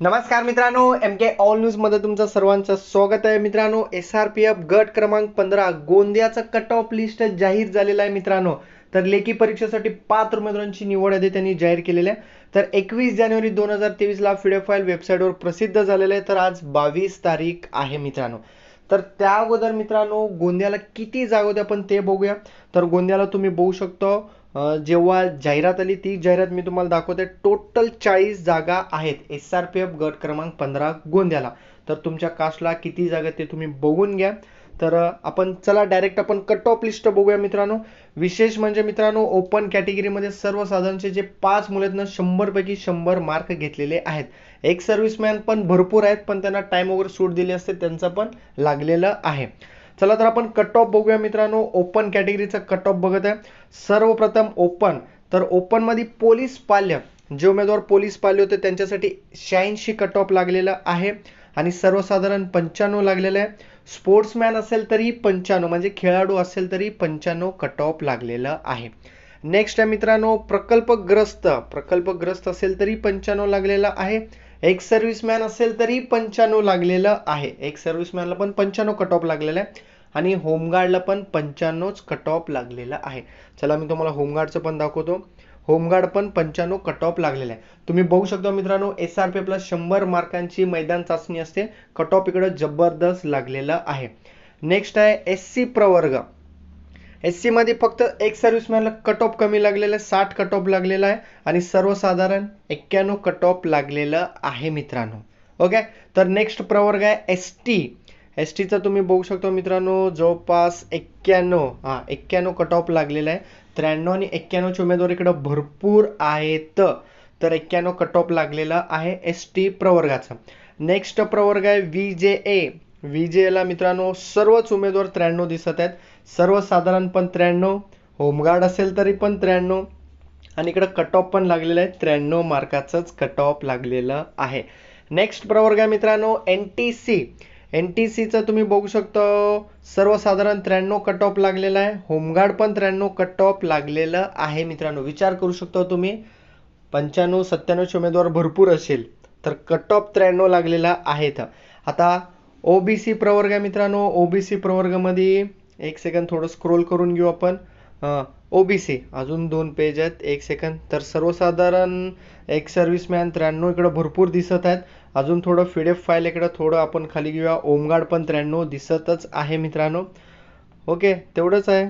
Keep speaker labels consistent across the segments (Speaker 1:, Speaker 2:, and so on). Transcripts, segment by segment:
Speaker 1: नमस्कार मित्रांनो एम के ऑल न्यूजमध्ये तुमचं सर्वांचं स्वागत आहे. मित्रांनो एस आर पी एफ गट क्रमांक पंधरा गोंदियाचं कट ऑफ लिस्ट जाहीर झालेलं आहे मित्रांनो. तर लेखी परीक्षेसाठी पाच उमेदवारांची निवड आहे त्यांनी जाहीर केलेली आहे. तर एकवीस जानेवारी दोन हजार तेवीसला फिडे फाईल वेबसाईटवर प्रसिद्ध झालेलं आहे. तर आज बावीस तारीख आहे मित्रांनो. तर त्या अगोदर मित्रांनो गोंदियाला किती जागा होत्या आपण ते बघूया. तर गोंदियाला तुम्ही बघू शकतो जेव्हा जाहिरात आली ती जाहिरात मी तुम्हाला दाखवते. टोटल चाळीस जागा आहेत. एस आर पी एफ गट क्रमांक पंधरा गोंदियाला. तर तुमच्या कास्टला किती जागा ते तुम्ही बघून घ्या. तर आपण चला डायरेक्ट आपण कट ऑफ लिस्ट बघूया मित्रांनो. विशेष म्हणजे मित्रांनो ओपन कॅटेगरीमध्ये सर्वसाधारणचे जे पाच मुलं आहेत ना शंभरपैकी शंभर मार्क घेतलेले आहेत. एक सर्व्हिसमॅन पण भरपूर आहेत पण त्यांना टाईम वगैरे सूट दिली असते त्यांचं पण लागलेलं आहे. चला तर आपण कट ऑफ बघूया मित्रांनो. ओपन कॅटेगरीचा कट ऑफ बघत आहे. सर्वप्रथम ओपन तर ओपनमध्ये पोलीस पाल्य. जे उमेदवार पोलीस पाल्य होते त्यांच्यासाठी शहाऐंशी कट ऑफ लागलेला आहे. आणि सर्वसाधारण पंच्याण्णव लागलेलं आहे. स्पोर्ट्समॅन असेल तरी पंच्याण्णव म्हणजे खेळाडू असेल तरी पंच्याण्णव कट ऑफ लागलेलं आहे. नेक्स्ट आहे मित्रांनो प्रकल्पग्रस्त. प्रकल्पग्रस्त असेल तरी पंच्याण्णव लागलेलं आहे. एक सर्व्हिसमॅन असेल तरी पंच्याण्णव लागलेलं आहे. एक सर्व्हिसमॅनला पण पंच्याण्णव कट ऑफ लागलेलं आहे. आणि होमगार्डला पण पंच्याण्णवच कट ऑफ लागलेलं आहे. चला मी तुम्हाला होमगार्डचं पण दाखवतो. होमगार्ड पण पंच्याण्णव कट ऑफ लागलेलं आहे. तुम्ही बघू शकता मित्रांनो एस आर पी प्लस शंभर मार्कांची मैदान चाचणी असते. कट ऑफ इकडं जबरदस्त लागलेलं आहे. नेक्स्ट आहे एस सी प्रवर्ग. एस सीमध्ये फक्त एक सर्व्हिसमॅनला कट ऑफ कमी लागलेला आहे साठ कट ऑफ लागलेला आहे आणि सर्वसाधारण एक्क्याण्णव कट ऑफ लागलेलं आहे मित्रांनो. ओके तर नेक्स्ट प्रवर्ग आहे एस टी एस टीचा तुम्ही बघू शकता मित्रांनो जवळपास एक्क्याण्णव हां एक्क्याण्णव कट ऑफ लागलेला आहे. त्र्याण्णव आणि एक्क्याण्णवचे उमेदवार इकडं भरपूर आहेत. तर एक्क्याण्णव कट ऑफ लागलेला आहे एस टी प्रवर्गाचा. नेक्स्ट प्रवर्ग आहे V J A V J एला मित्रांनो सर्वच उमेदवार त्र्याण्णव दिसत आहेत. सर्वसाधारण पण त्र्याण्णव होमगार्ड असेल तरी पण त्र्याण्णव. आणि इकडं कट ऑफ पण लागलेलं आहे. त्र्याण्णव मार्काचंच कट ऑफ लागलेलं आहे. नेक्स्ट प्रवर्ग आहे मित्रांनो N T C N T सीचं तुम्ही बघू शकता सर्वसाधारण त्र्याण्णव कट ऑफ लागलेला आहे. होमगार्ड पण त्र्याण्णव कट ऑफ लागलेलं आहे मित्रांनो. विचार करू शकता तुम्ही पंच्याण्णव सत्त्याण्णवचे उमेदवार भरपूर असेल तर कट ऑफ त्र्याण्णव लागलेला आहेत आता ओबीसी प्रवर्ग आहे मित्रांनो. ओबीसी प्रवर्गामध्ये एक सेकंद थोडं स्क्रोल करून घेऊ आपण. ओबीसी अजून दोन पेज आहेत. एक सेकंद तर सर्वसाधारण एक सर्व्हिसमॅन त्र्याण्णव इकडं भरपूर दिसत आहेत. अजून थोडं फिडेफ फाईल इकडं थोडं आपण खाली घेऊया. ओमगार्ड पण त्र्याण्णव दिसतच आहे मित्रांनो. ओके तेवढंच आहे.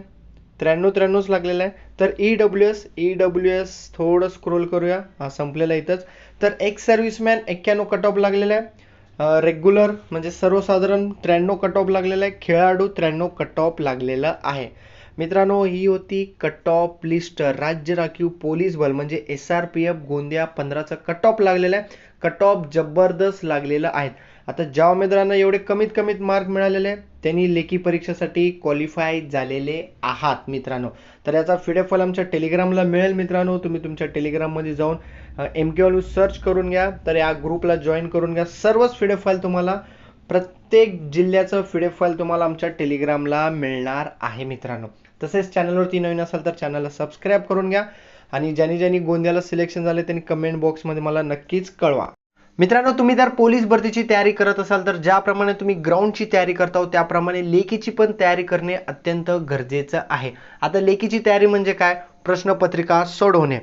Speaker 1: त्र्याण्णव त्र्याण्णवच लागलेलं आहे. तर E W S E W S थोडं स्क्रोल करूया. हा संपलेला इथंच. तर एक सर्व्हिसमॅन एक्क्याण्णव कट ऑफ लागलेला आहे. रेग्युलर म्हणजे सर्वसाधारण त्र्याण्णव कट ऑफ लागलेला आहे. खेळाडू त्र्याण्णव कट ऑफ लागलेलं आहे. मित्रांनो ही होती कट ऑफ लिस्ट राज्य राखीव पोलीस बल म्हणजे S R P F Gondia पंधराचा cut off लागलेला आहे. कट ऑफ जबरदस्त लागलेलं आहे. आता ज्या उमेदवारांना एवढे कमीत कमीत मार्क मिळालेले आहेत त्यांनी लेखी परीक्षेसाठी क्वालिफाय झालेले आहात मित्रांनो. तर याचा फिडेफॉल आमच्या टेलिग्रामला मिळेल मित्रांनो. तुम्ही तुमच्या टेलिग्राममध्ये जाऊन एम के सर्च करून घ्या. तर या ग्रुपला जॉईन करून घ्या. सर्वच फिडेफॉल तुम्हाला प्रत्येक जिल्ह्याचं फिडेफॉल तुम्हाला आमच्या टेलिग्रामला मिळणार आहे मित्रांनो. तसेच चॅनलवरती नवीन असाल तर चॅनलला सबस्क्राईब करून घ्या. आणि ज्यांनी ज्यांनी गोंदियाला सिलेक्शन झाले त्यांनी कमेंट बॉक्समध्ये मला नक्कीच कळवा. मित्रांनो तुम्ही जर पोलीस भरतीची तयारी करत असाल तर ज्याप्रमाणे तुम्ही ग्राउंडची तयारी करता त्याप्रमाणे लेखीची पण तयारी करणे अत्यंत गरजेचं आहे. आता लेखीची तयारी म्हणजे काय? प्रश्नपत्रिका सोडवणे.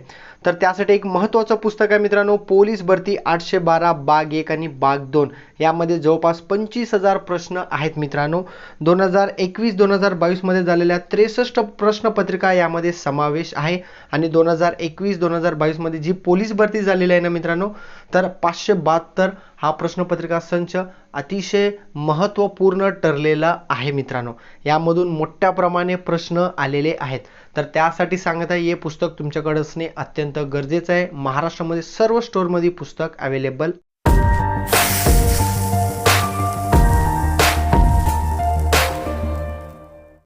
Speaker 1: तर त्यासाठी एक महत्त्वाचं पुस्तक आहे मित्रांनो पोलीस भरती आठशे बारा बाग एक आणि बाग दोन. यामध्ये जवळपास पंचवीस हजार प्रश्न आहेत मित्रांनो. दोन हजार एकवीस दोन हजार बावीसमध्ये झालेल्या त्रेसष्ट प्रश्नपत्रिका यामध्ये समावेश आहे. आणि दोन हजार एकवीस दोन हजार बावीसमध्ये जी पोलीस भरती झालेली आहे ना मित्रांनो तर पाचशे बहात्तर हा प्रश्नपत्रिका संच अतिशय महत्त्वपूर्ण ठरलेला आहे मित्रांनो. यामधून मोठ्या प्रमाणे प्रश्न आलेले आहेत. तर त्यासाठी सांगत आहे हे पुस्तक तुमच्याकडे असणे अत्यंत गरजेचं आहे. महाराष्ट्रामध्ये सर्व स्टोअरमध्ये पुस्तक अवेलेबल